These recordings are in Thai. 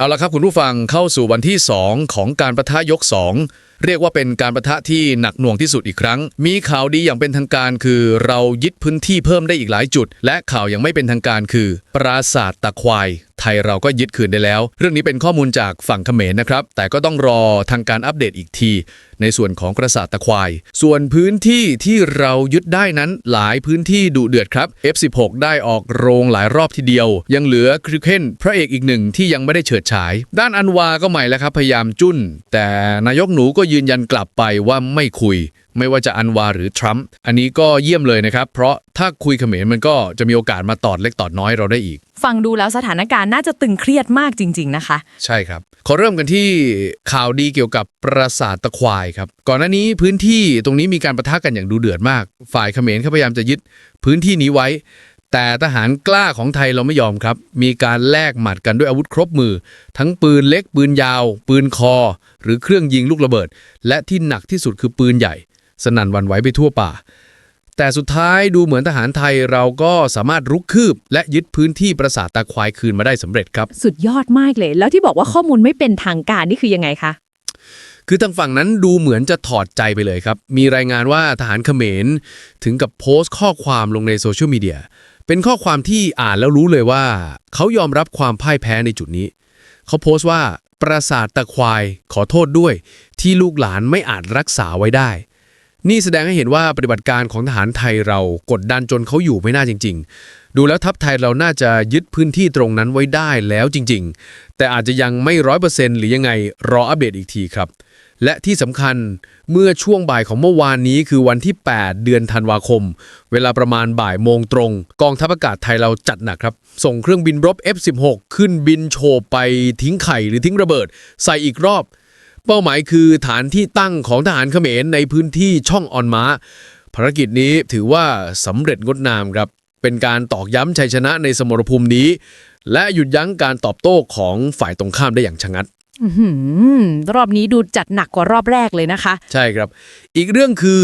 เอาละครับคุณผู้ฟังเข้าสู่วันที่ 2 ของการประทะยก 2 เรียกว่าเป็นการประทะที่หนักหน่วงที่สุดอีกครั้ง มีข่าวดีอย่างเป็นทางการคือ เรายึดพื้นที่เพิ่มได้อีกหลายจุด และข่าวยังไม่เป็นทางการคือ ปราสาทตะควายไทยเราก็ยึดคืนได้แล้ว เรื่องนี้เป็นข้อมูลจากฝั่งเขมรนะครับ แต่ก็ต้องรอทางการอัปเดตอีกที ในส่วนของปราสาทตะควาย ส่วนพื้นที่ที่เรายึดได้นั้นหลายพื้นที่ดุเดือดครับ F16 ได้ออกโรงหลายรอบทีเดียว ยังเหลือคริเคนพระเอกอีกหนึ่งที่ยังไม่ได้เฉิดฉาย ด้านอันวาก็ใหม่แล้วครับพยายามจุ้น แต่นายกหนูก็ยืนยันกลับไปว่าไม่คุย ไม่ว่าจะอันวาหรือทรัมป์อันนี้ก็เยี่ยมเลยนะครับ เพราะถ้าคุยเขมรมันก็จะมีโอกาสมาตอดเล็กตอดน้อยเราได้อีก ฟังดูแล้วสถานการณ์น่าจะตึงเครียดมากจริง ๆ นะคะ ใช่ครับ ขอเริ่มกันที่ข่าวดีเกี่ยวกับปราสาทตะควายครับ ก่อนหน้านี้พื้นที่ตรงนี้มีการประทะกันอย่างดูเดือดมาก ฝ่ายเขมรเขาพยายามจะยึดพื้นที่นี้ไว้ แต่ทหารกล้าของไทยเราไม่ยอมครับ มีการแลกหมัดกันด้วยอาวุธครบมือ ทั้งปืนเล็ก ปืนยาว ปืนคอ หรือเครื่องยิงลูกระเบิด และที่หนักที่สุดคือปืนใหญ่ สนั่นหวันไหวไปทั่วป่า แต่สุดท้ายดูเหมือนทหารไทยเราก็สามารถรุกคืบ และยึดพื้นที่ปราสาทตาควายคืนมาได้สำเร็จครับ สุดยอดมากเลย แล้วที่บอกว่าข้อมูลไม่เป็นทางการนี่คือยังไงคะคือทางฝั่งนั้นดูเหมือนจะถอดใจไปเลยครับ มีรายงานว่าทหารเขมร ถึงกับโพสต์ข้อความลงในโซเชียลมีเดีย เป็นข้อความที่อ่านแล้วรู้เลยว่า เขายอมรับความพ่ายแพ้ในจุดนี้ เขาโพสต์ว่า ปราสาทตะควายขอโทษด้วย ที่ลูกหลานไม่อาจรักษาไว้ได้ นี่แสดงให้เห็นว่าปฏิบัติการของทหารไทยเรากดดันจนเขาอยู่ไม่น่าจริง ๆ ดูแล้วทัพไทยเราน่าจะยึดพื้นที่ตรงนั้นไว้ได้แล้วจริง ๆ แต่อาจจะยังไม่ร้อยเปอร์เซ็นต์หรือยังไงรออัปเดตอีกทีครับ และที่สำคัญเมื่อช่วงบ่ายของเมื่อวานนี้คือวันที่ 8 เดือนธันวาคม เวลาประมาณบ่ายโมงตรง กองทัพอากาศไทยเราจัดหนักครับ ส่งเครื่องบินรบ F16 ขึ้นบินโฉบไปทิ้งไข่หรือทิ้งระเบิด ใส่อีกรอบ เป้าหมายคือฐานที่ตั้งของทหารเขมรในพื้นที่ช่องออนม้า ภารกิจนี้ถือว่าสำเร็จงดงามครับ เป็นการตอกย้ำชัยชนะในสมรภูมินี้ และหยุดยั้งการตอบโต้ของฝ่ายตรงข้ามได้อย่างชะงัด รอบนี้ดูจัดหนักกว่ารอบแรกเลยนะคะ ใช่ครับ อีกเรื่องคือ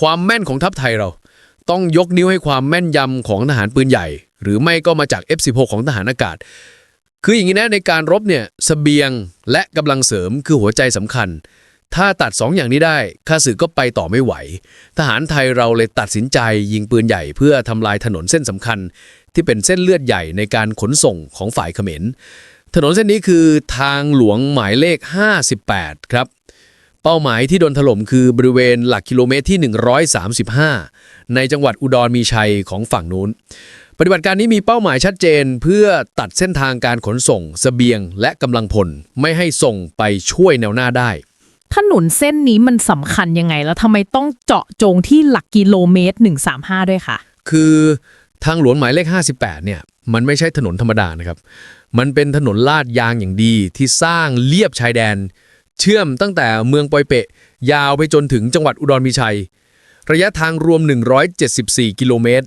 ความแม่นของทัพไทยเรา ต้องยกนิ้วให้ความแม่นยำของทหารปืนใหญ่ หรือไม่ก็มาจาก F16 ของทหารอากาศ คืออย่างนี้นะในการรบเนี่ยสเสบียงและกำลังเสริมคือหัวใจสำคัญ ถ้าตัดสองอย่างนี้ได้ข้าศึกก็ไปต่อไม่ไหว ทหารไทยเราเลยตัดสินใจยิงปืนใหญ่เพื่อทำลายถนนเส้นสำคัญ ที่เป็นเส้นเลือดใหญ่ในการขนส่งของฝ่ายเขมร ถนนเส้นนี้คือทางหลวงหมายเลข 58 ครับ เป้าหมายที่โดนถล่มคือบริเวณหลักกิโลเมตรที่ 135 ในจังหวัดอุดรมีชัยของฝั่งนู้น ปฏิบัติการนี้มีเป้าหมายชัดเจนเพื่อตัดเส้นทางการขนส่งสเสบียงและกำลังพล ไม่ให้ส่งไปช่วยแนวหน้าได้ถนนเส้นนี้มันสำคัญยังไง แล้วทำไมต้องเจาะจงที่หลักกิโลเมตร 135 ด้วยค่ะคือ ทางหลวงหมายเลข 58 เนี่ย มันไม่ใช่ถนนธรรมดานะครับ มันเป็นถนนลาดยางอย่างดีที่สร้างเลียบชายแดน เชื่อมตั้งแต่เมืองปอยเปะ ยาวไปจนถึงจังหวัดอุดรมีชัย ระยะทางรวม 174 กิโลเมตร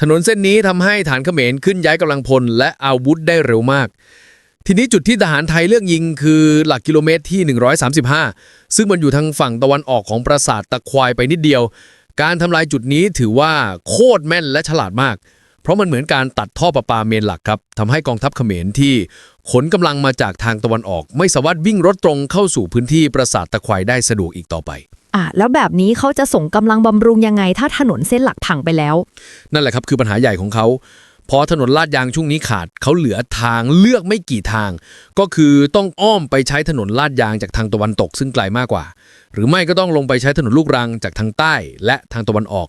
ถนนเส้นนี้ทำให้ฐานเขมรขึ้นย้ายกำลังพลและอาวุธได้เร็วมาก ทีนี้จุดที่ทหารไทยเลือกยิงคือหลักกิโลเมตรที่ 135 ซึ่งมันอยู่ทางฝั่งตะวันออกของปราสาทตะควายไปนิดเดียว การทำลายจุดนี้ถือว่าโคตรแม่นและฉลาดมาก เพราะมันเหมือนการตัดท่อประปาเมนหลักครับทำให้กองทัพเขมรที่ขนกำลังมาจากทางตะวันออก ไม่สามารถวิ่งรถตรงเข้าสู่พื้นที่ปราสาทตะควายได้สะดวกอีกต่อไปอะแล้วแบบนี้เขาจะส่งกำลังบำรุงยังไงถ้าถนนเส้นหลักพังไปแล้ว นั่นแหละครับคือปัญหาใหญ่ของเขา พอถนนลาดยางช่วงนี้ขาดเขาเหลือทางเลือกไม่กี่ทาง ก็คือต้องอ้อมไปใช้ถนนลาดยางจากทางตะวันตกซึ่งไกลมากกว่า หรือไม่ก็ต้องลงไปใช้ถนนลูกรังจากทางใต้และทางตะวันออก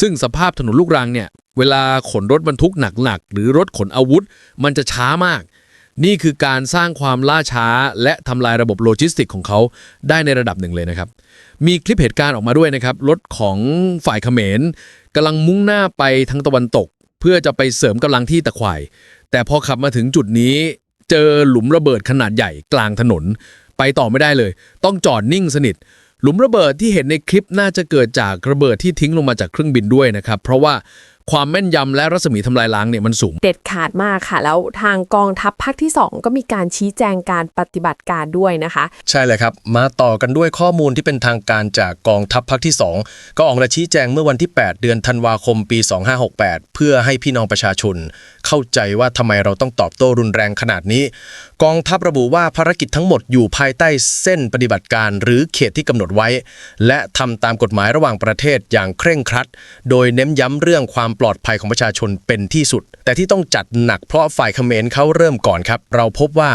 ซึ่งสภาพถนนลูกรังเนี่ยเวลาขนรถบรรทุกหนักๆหรือรถขนอาวุธ มันจะช้ามาก นี่คือการสร้างความล่าช้า และทำลายระบบโลจิสติกของเขาได้ในระดับหนึ่งเลยนะครับ มีคลิปเหตุการณ์ออกมาด้วยนะครับรถของฝ่ายเขมรกำลังมุ่งหน้าไปทางตะวันตก เพื่อจะไปเสริมกำลังที่ตะควาย แต่พอขับมาถึงจุดนี้ เจอหลุมระเบิดขนาดใหญ่กลางถนน ไปต่อไม่ได้เลย ต้องจอดนิ่งสนิท หลุมระเบิดที่เห็นในคลิปน่าจะเกิดจากระเบิดที่ทิ้งลงมาจากเครื่องบินด้วยนะครับ เพราะว่า ความแม่นยำและรัศมีทำลายล้างเนี่ยมันสูง เด็ดขาดมากค่ะ แล้วทางกองทัพภาคที่ 2 ก็มีการชี้แจงการปฏิบัติการด้วยนะคะ ใช่เลยครับ มาต่อกันด้วยข้อมูลที่เป็นทางการจากกองทัพภาคที่ 2 ก็ออกมาชี้แจงเมื่อวันที่ 8 เดือนธันวาคมปี 2568 เพื่อให้พี่น้องประชาชน เข้าใจว่าทำไมเราต้องตอบโต้รุนแรงขนาดนี้ กองทัพระบุว่าภารกิจทั้งหมดอยู่ภายใต้เส้นปฏิบัติการหรือเขตที่กำหนดไว้ และทำตามกฎหมายระหว่างประเทศอย่างเคร่งครัด โดยเน้นย้ำเรื่องความปลอดภัยของประชาชนเป็นที่สุด แต่ที่ต้องจัดหนักเพราะฝ่ายเขมรเขาเริ่มก่อนครับ เราพบว่า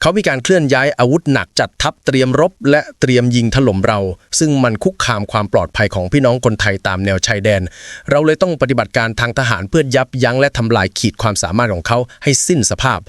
เขามีการเคลื่อนย้ายอาวุธหนักจัดทัพเตรียมรบ และเตรียมยิงถล่มเรา ซึ่งมันคุกคามความปลอดภัยของพี่น้องคนไทยตามแนวชายแดน เราเลยต้องปฏิบัติการทางทหารเพื่อยับยั้งและทำลายขีดความสามารถของเขาให้สิ้นสภาพ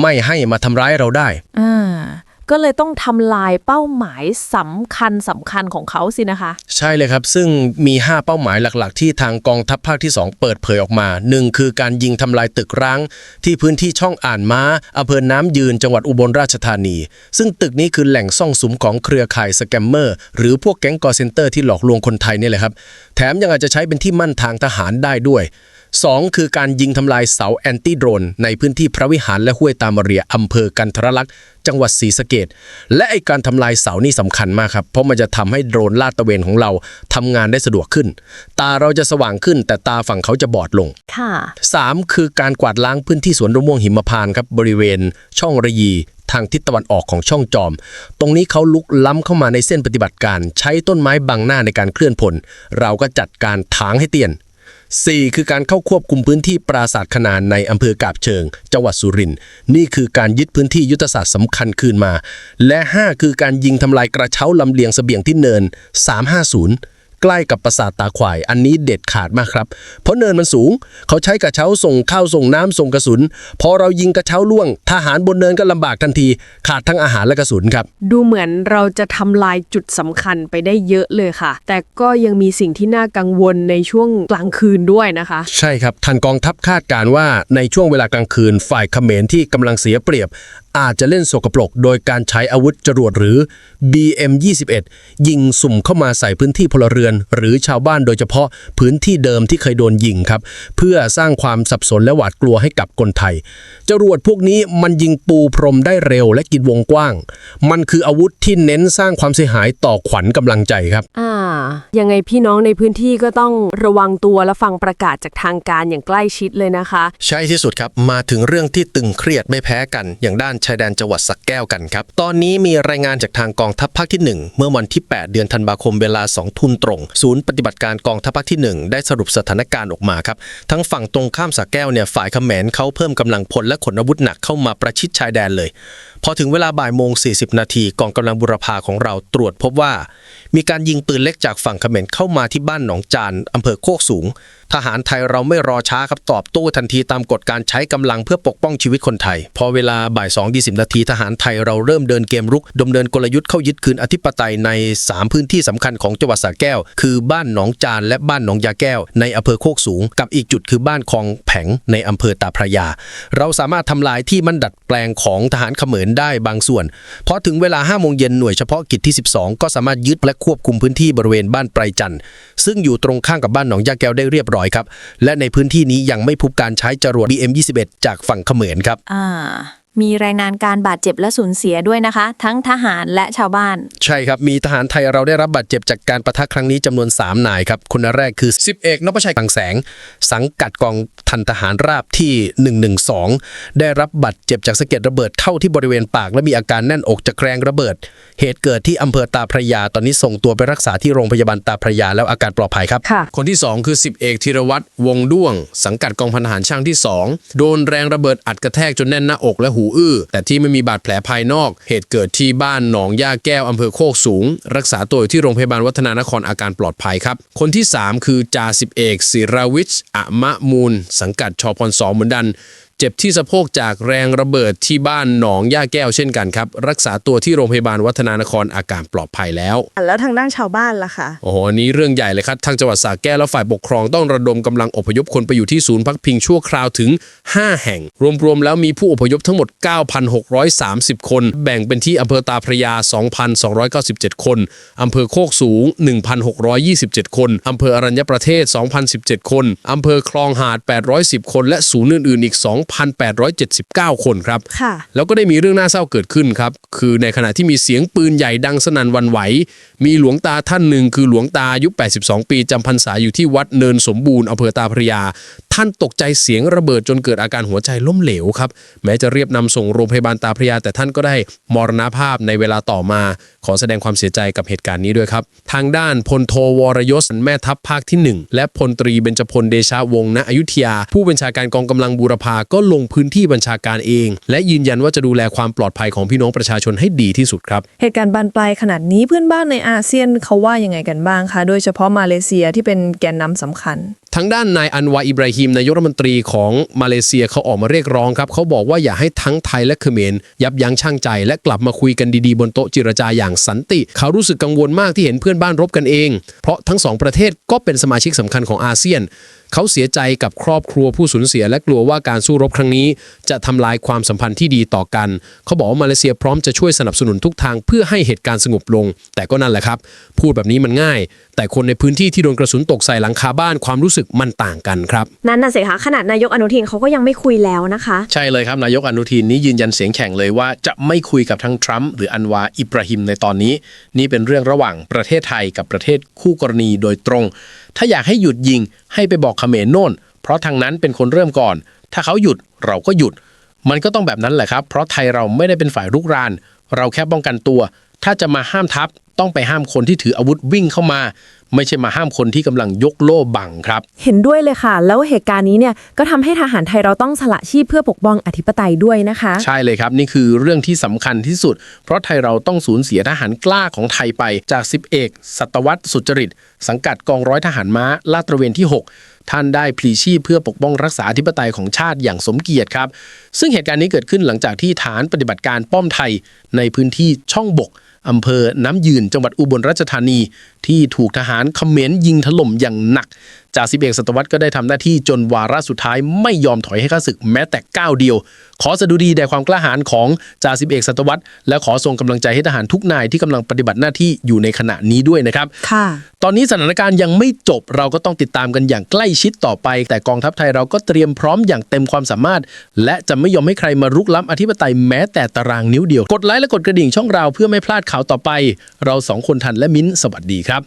ไม่ให้มาทำร้ายเราได้อ่า ก็เลยต้องทำลายเป้าหมายสำคัญสำคัญของเขาสินะคะ ใช่เลยครับ ซึ่งมี 5 เป้าหมายหลักๆ ที่ทางกองทัพภาคที่ 2 เปิดเผยออกมา 1 คือการยิงทำลายตึกร้าง ที่พื้นที่ช่องอ่านม้าอำเภอน้ำยืนจังหวัดอุบลราชธานี ซึ่งตึกนี้คือแหล่งซ่องสุมของเครือข่ายสแกมเมอร์หรือพวกแก๊งกอร์เซนเตอร์ที่หลอกลวงคนไทยนี่แหละครับแถมยังอาจจะใช้เป็นที่มั่นทางทหารได้ด้วย 2 คือการยิงทำลายเสาแอนตี้โดรนในพื้นที่พระวิหารและห้วยตามเรียอำเภอกันทรลักษณ์ จังหวัดศรีสะเกดและไอการทำลายเสานี่สำคัญมากครับ เพราะมันจะทำให้โดรนลาดตระเวนของเราทำงานได้สะดวกขึ้น ตาเราจะสว่างขึ้น แต่ตาฝั่งเขาจะบอดลงค่ะ 3 คือการกวาดล้างพื้นที่สวนระม่วงหิมพานต์ครับบริเวณ ช่องระยีทางทิศตะวันออกของช่องจอม ตรงนี้เขาลุกล้ำเข้ามาในเส้นปฏิบัติการ ใช้ต้นไม้บังหน้าในการเคลื่อนพล เราก็จัดการถางให้เตียน 4 คือการเข้าควบคุมพื้นที่ปราสาทขนานในอำเภอกาบเชิง จังหวัดสุรินทร์นี่คือการยึดพื้นที่ยุทธศาสตร์สำคัญคืนมา และ 5 คือการยิงทำลายกระเช้าลำเลียงเสบียงที่เนิน 350 ใกล้กับปราสาทตาควาย อันนี้เด็ดขาดมากครับ เพราะเนินมันสูง เขาใช้กระเช้าส่งข้าวส่งน้ำส่งกระสุน พอเรายิงกระเช้าล่วง ทหารบนเนินก็ลำบากทันที ขาดทั้งอาหารและกระสุนครับ ดูเหมือนเราจะทำลายจุดสำคัญไปได้เยอะเลยค่ะ แต่ก็ยังมีสิ่งที่น่ากังวลในช่วงกลางคืนด้วยนะคะ ใช่ครับทางกองทัพคาดการณ์ว่าในช่วงเวลากลางคืนฝ่ายเขมรที่กำลังเสียเปรียบอาจจะเล่นสกปรกโดยการใช้อาวุธจรวดหรือ BM21 ยิงสุ่มเข้ามาใส่พื้นที่พลเรือน หรือชาวบ้านโดยเฉพาะพื้นที่เดิมที่เคยโดนยิงครับ เพื่อสร้างความสับสนและหวาดกลัวให้กับคนไทย จรวดพวกนี้มันยิงปูพรมได้เร็วและกินวงกว้าง มันคืออาวุธที่เน้นสร้างความเสียหายต่อขวัญกำลังใจครับ อ่า ยังไงพี่น้องในพื้นที่ก็ต้องระวังตัวและฟังประกาศจากทางการอย่างใกล้ชิดเลยนะคะ ใช่ที่สุดครับมาถึงเรื่องที่ตึงเครียดไม่แพ้กันอย่างด้านชายแดนจังหวัดสักแก้วกันครับ ตอนนี้มีรายงานจากทางกองทัพภาคที่ 1 เมื่อวันที่ 8 เดือนธันวาคมเวลา 2 ทุ่มตรง ศูนย์ปฏิบัติการกองทัพภาคที่ 1 ได้สรุปสถานการณ์ออกมาครับ ทั้งฝั่งตรงข้ามสักแก้วเนี่ยฝ่ายเขมรเขาเพิ่มกำลังพลและขนอาวุธหนักเข้ามาประชิดชายแดนเลย พอถึงเวลาบ่ายโมง 40 นาทีกองกำลังบุรพาของเราตรวจพบว่า มีการยิงปืนเล็กจากฝั่งเขมรเข้ามาที่บ้านหนองจานอำเภอโคกสูง ทหารไทยเราไม่รอช้าครับตอบโต้ทันทีตามกฎการใช้กำลังเพื่อปกป้องชีวิตคนไทย พอเวลาบ่าย2 20 นาทีทหารไทยเราเริ่มเดินเกมรุกดำเนินกลยุทธ์เข้ายึดคืนอธิปไตยใน 3 พื้นที่สำคัญของจังหวัดสระแก้ว คือบ้านหนองจานและบ้านหนองยาแก้ว ในอำเภอโคกสูง กับอีกจุดคือบ้านคลองแผงในอำเภอตาพระยา เราสามารถทำลายที่มันดัดแปลงของทหารเขมรได้บางส่วนพอถึงเวลา5โมงเย็นหน่วยเฉพาะกิจที่ 12 ก็สามารถยึดและควบคุมพื้นที่บริเวณบ้านไพรจันทร์ซึ่งอยู่ตรงข้ามกับบ้านหนองยาแก้วได้เรียบร้อยครับและในพื้นที่นี้ยังไม่พบการใช้จรวด BM21 จากฝั่งเขมรครับอ่า มีรายงานการบาดเจ็บและสูญเสียด้วยนะคะ ทั้งทหารและชาวบ้าน ใช่ครับ มีทหารไทยเราได้รับบาดเจ็บจากการประทะครั้งนี้จำนวน 3 นายครับ คนแรกคือ10เอกนพชัยกังแสง สังกัดกองทันทหารราบที่ 112 ได้รับบาดเจ็บจากสะเก็ดระเบิดเข้าที่บริเวณปาก และมีอาการแน่นอกจากแรงระเบิด เหตุเกิดที่อำเภอตาพระยา ตอนนี้ส่งตัวไปรักษาที่โรงพยาบาลตาพระยาแล้วอาการปลอดภัยครับ ค่ะ คนที่ 2 คือ 10 เอกธีรวัตรวงด้วง สังกัดกองพันทหารช่างที่ 2 โดนแรงระเบิดอัดกระแทกจนแน่นหน้าอกและหูอื้อ แต่ที่ไม่มีบาดแผลภายนอก เหตุเกิดที่บ้านหนองย่าแก้วอำเภอโคกสูง รักษาตัวอยู่ที่โรงพยาบาลวัฒนานครอาการปลอดภัยครับ คนที่ 3 คือจ่าสิบเอกศิรวิชอะมะมูล สังกัดชพรสองเหมือนดัน เจ็บที่สะโพกจากแรงระเบิดที่บ้านหนองย่าแก้วเช่นกันครับ รักษาตัวที่โรงพยาบาลวัฒนานครอาการปลอดภัยแล้ว แล้วทางด้านชาวบ้านล่ะคะโอ้โหอันนี้เรื่องใหญ่เลยครับ ทางจังหวัดสระแก้วและฝ่ายปกครองต้องระดมกำลังอพยพคนไปอยู่ที่ศูนย์พักพิงชั่วคราวถึง 5 แห่ง รวมๆแล้วมีผู้อพยพทั้งหมด 9,630 คน แบ่งเป็นที่อำเภอตาพระยา 2,297 คนอำเภอโคกสูง 1,627 คนอำเภออรัญญประเทศ 2,017 คนอำเภอคลองหาด 810 คน และศูนย์อื่นๆอีก2,879 คนครับ ค่ะ แล้วก็ได้มีเรื่องน่าเศร้าเกิดขึ้นครับ คือในขณะที่มีเสียงปืนใหญ่ดังสนั่นหวันไหว มีหลวงตาท่านหนึ่งคือหลวงตาอายุ 82 ปีจำพรรษาอยู่ที่วัดเนินสมบูรณ์อำเภอตาพระยา ท่านตกใจเสียงระเบิดจนเกิดอาการหัวใจล้มเหลวครับแม้จะเรียบนำส่งโรงพยาบาลตาพระยา แต่ท่านก็ได้มรณภาพในเวลาต่อมา ขอแสดงความเสียใจกับเหตุการณ์นี้ด้วยครับ ทางด้านพลโทวรยศแม่ทัพภาคที่ 1 และพลตรีเบญจพลเดชาวงศ์ณอยุธยา ผู้บัญชาการกองกำลังบูรพาก็ลงพื้นที่บัญชาการเอง และยืนยันว่าจะดูแลความปลอดภัยของพี่น้องประชาชนให้ดีที่สุดครับเหตุการณ์บานปลายขนาดนี้เพื่อนบ้านในอาเซียนเขาว่ายังไงกันบ้างคะโดยเฉพาะมาเลเซียที่เป็นแกนนำสำคัญทางด้านนายอันวาอิบราฮิมนายกรัฐมนตรีของมาเลเซียเขาออกมาเรียกร้องครับเขาบอกว่าอย่าให้ทั้งไทยและเขมรยับยั้งชั่งใจ และกลับมาคุยกันดีๆ บนโต๊ะเจิรจาอย่างสันติ เขารู้สึกกังวลมากที่เห็นเพื่อนบ้านรบกันเอง เพราะทั้งสองประเทศก็เป็นสมาชิกสำคัญของอาเซียนเขาเสียใจกับครอบครัวผู้สูญเสีย และกลัวว่าการสู้รบครั้งนี้ จะทำลายความสัมพันธ์ที่ดีต่อกัน เขาบอกว่ามาเลเซียพร้อมจะช่วยสนับสนุนทุกทางเพื่อให้เหตุการณ์สงบลง แต่ก็นั่นแหละครับ พูดแบบนี้มันง่าย แต่คนในพื้นที่ที่โดนกระสุนตกใส่หลังคาบ้านความรู้สึกมันต่างกันครับ นั่นน่ะสิคะขนาดนายกอนุทินเขาก็ยังไม่คุยแล้วนะคะ ใช่เลยครับนายกอนุทินนี้ยืนยันเสียงแข็งเลยว่าจะไม่คุยกับทั้งทรัมป์หรืออันวาอิบราฮิมในตอนนี้ นี่เป็นเรื่องระหว่างประเทศไทยกับประเทศคู่กรณีโดยตรงถ้าอยากให้หยุดยิงให้ไปบอกเขมรโน่น เพราะทางนั้นเป็นคนเริ่มก่อน ถ้าเขาหยุดเราก็หยุด มันก็ต้องแบบนั้นแหละครับ เพราะไทยเราไม่ได้เป็นฝ่ายรุกราน เราแค่ป้องกันตัว ถ้าจะมาห้ามทัพ ต้องไปห้ามคนที่ถืออาวุธวิ่งเข้ามา ไม่ใช่มาห้ามคนที่กำลังยกโล่บังครับ เห็นด้วยเลยค่ะ แล้วเหตุการณ์นี้เนี่ยก็ทำให้ทหารไทยเราต้องสละชีพเพื่อปกป้องอธิปไตยด้วยนะคะ ใช่เลยครับ นี่คือเรื่องที่สำคัญที่สุด เพราะไทยเราต้องสูญเสียทหารกล้าของไทยไปจากสิบเอกสัตวัตสุจริต สังกัดกองร้อยทหารม้าลาดตระเวนที่ 6ท่านได้พลีชีพเพื่อปกป้องรักษาอธิปไตยของชาติอย่างสมเกียรติครับ ซึ่งเหตุการณ์นี้เกิดขึ้นหลังจากที่ฐานปฏิบัติการป้อมไทยในพื้นที่ช่องบก อำเภอน้ำยืนจังหวัดอุบลราชธานี ที่ถูกทหารเขมรยิงถล่มอย่างหนักจ่าสิบเอกสัตวัตก็ได้ทำหน้าที่จนวาระสุดท้ายไม่ยอมถอยให้ข้าศึกแม้แต่ก้าวเดียว ขอสดุดีแด่ความกล้าหาญของจ่าสิบเอกสัตวัตและขอส่งกำลังใจให้ทหารทุกนายที่กำลังปฏิบัติหน้าที่อยู่ในขณะนี้ด้วยนะครับค่ะตอนนี้สถานการณ์ยังไม่จบเราก็ต้องติดตามกันอย่างใกล้ชิดต่อไป แต่กองทัพไทยเราก็เตรียมพร้อมอย่างเต็มความสามารถ และจะไม่ยอมให้ใครมารุกล้ำอธิปไตยแม้แต่ตารางนิ้วเดียว กดไลค์และกดกระดิ่งช่องเราเพื่อไม่พลาดข่าวต่อไป เราสองคนทันและมิ้นท์สวัสดีครับ